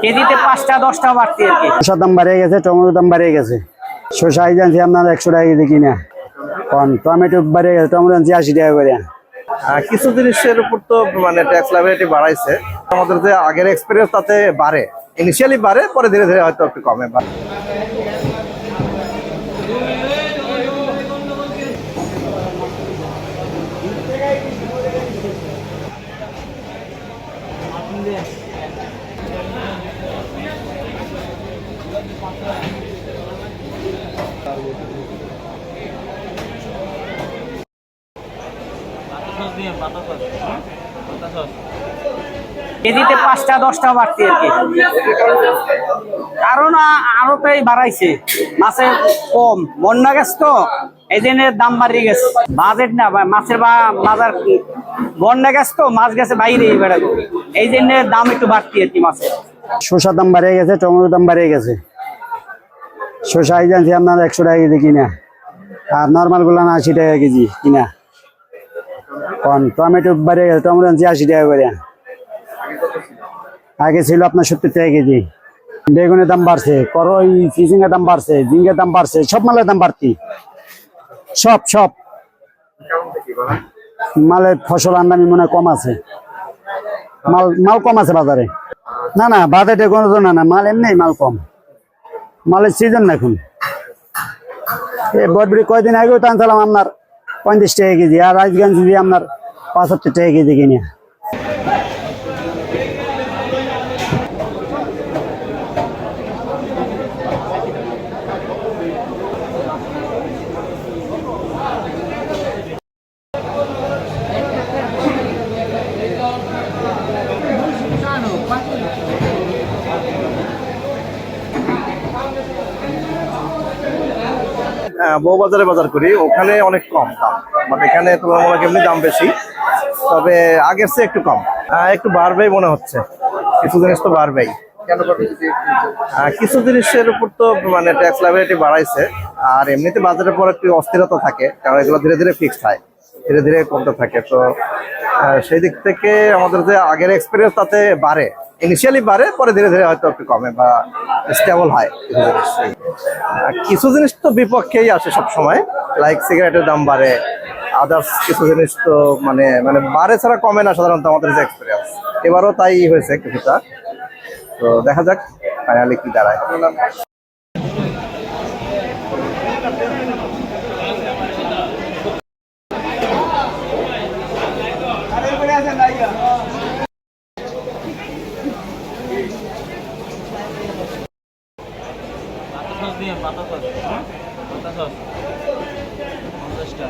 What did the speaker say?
কেজিতে পাঁচটা দশটা বাড়তি আর কি। শসার দাম বাড়িয়ে গেছে টমেটোর দাম বাড়িয়ে গেছে। শসা জানছি আপনার একশো টাকা কেজি কিনা। কন টমেটো বাড়িয়ে গেছে টমেটো জানছি আশি টাকা করে। কিছু জিনিসের উপর তো মানে ট্যাক্স লাইবিলিটি বাড়াইছে। আমাদের যে আগের এক্সপিরিয়েন্স তাতে বাড়ে। ইনিশিয়ালি বাড়ে পরে ধীরে ধীরে হয়তো একটু কমে বা- কেজিতে পাঁচটা, দশটা বাড়াইছে। মাছের কম। তো দাম বাড়িয়ে গেছে। বাজেট না মাছের বা বাজার তো, মাছ গেছে বাইরে এই জন্য দাম একটু আর কি মাছের। শসার দাম বাড়িয়ে গেছে টমেটোর দাম বাড়িয়ে গেছে। এই জানছি, আপনার একশো টাকা কেজি কিনা। আর নর্মালগুলো আশি টাকা কেজি কিনা। কন, টমেটো বাড়িয়ে গেছে, টমেটো আনছি আশি টাকা করে। আগে ছিল আপনার সত্তর টাকা কেজি। বেগুনের দাম বাড়ছে, করই চিচিঙ্গের দাম বাড়ছে, ঝিঙ্গের দাম বাড়ছে, সব মালের দাম বাড়তি। সব সব। মালের ফসল আমদানি মনে কম আছে। মাল মাল কম আছে বাজারে। না না, বাজারে কোনো না না, মাল এমনি মাল কম। মালের সিজন না এখন। বরবরি কয়দিন আগেও টানছিলাম আপনার পঁয়ত্রিশ টাকা কেজি, আর রাজগঞ্জ দিয়ে আপনার পঁচাত্তর টাকা কেজি কিনে। বউবাজারে বাজার করি ওখানে অনেক কম দাম। বাট এখানে তুলনামূলক এমনি দাম বেশি। তবে আগের চেয়ে একটু কম। একটু বাড়বেই মনে হচ্ছে। কিছু জিনিস তো বাড়বেই। কিছু জিনিসের উপর তো মানে ট্যাক্স লাইবিলিটি বাড়াইছে। আর এমনিতে বাজারের পর একটু অস্থিরতা থাকে কারণ এগুলো ধীরে ধীরে ফিক্সড হয়। ধীরে ধীরে কমতে থাকে। তো সেই দিক থেকে আমাদের যে আগের এক্সপিরিয়েন্স তাতে বাড়ে। ইনিশিয়ালি বাড়ে, পরে ধীরে ধীরে হয়তো একটু কমে বা স্টেবল হয় কিছু জিনিস তো বিপক্ষেই আসে সব সময় লাইক সিগারেটের দাম বাড়ে আদার্স কিছু জিনিস তো মানে মানে বাড়ে ছাড়া কমে না সাধারণত আমাদের যে এক্সপিরিয়েন্স এবারও তাই হয়েছে কিছুটা। তো দেখা যাক ফাইনালি কি দাঁড়ায়। সস দিয়ে পাতা সস হ্যাঁ? পাতা সস। পঞ্চাশটা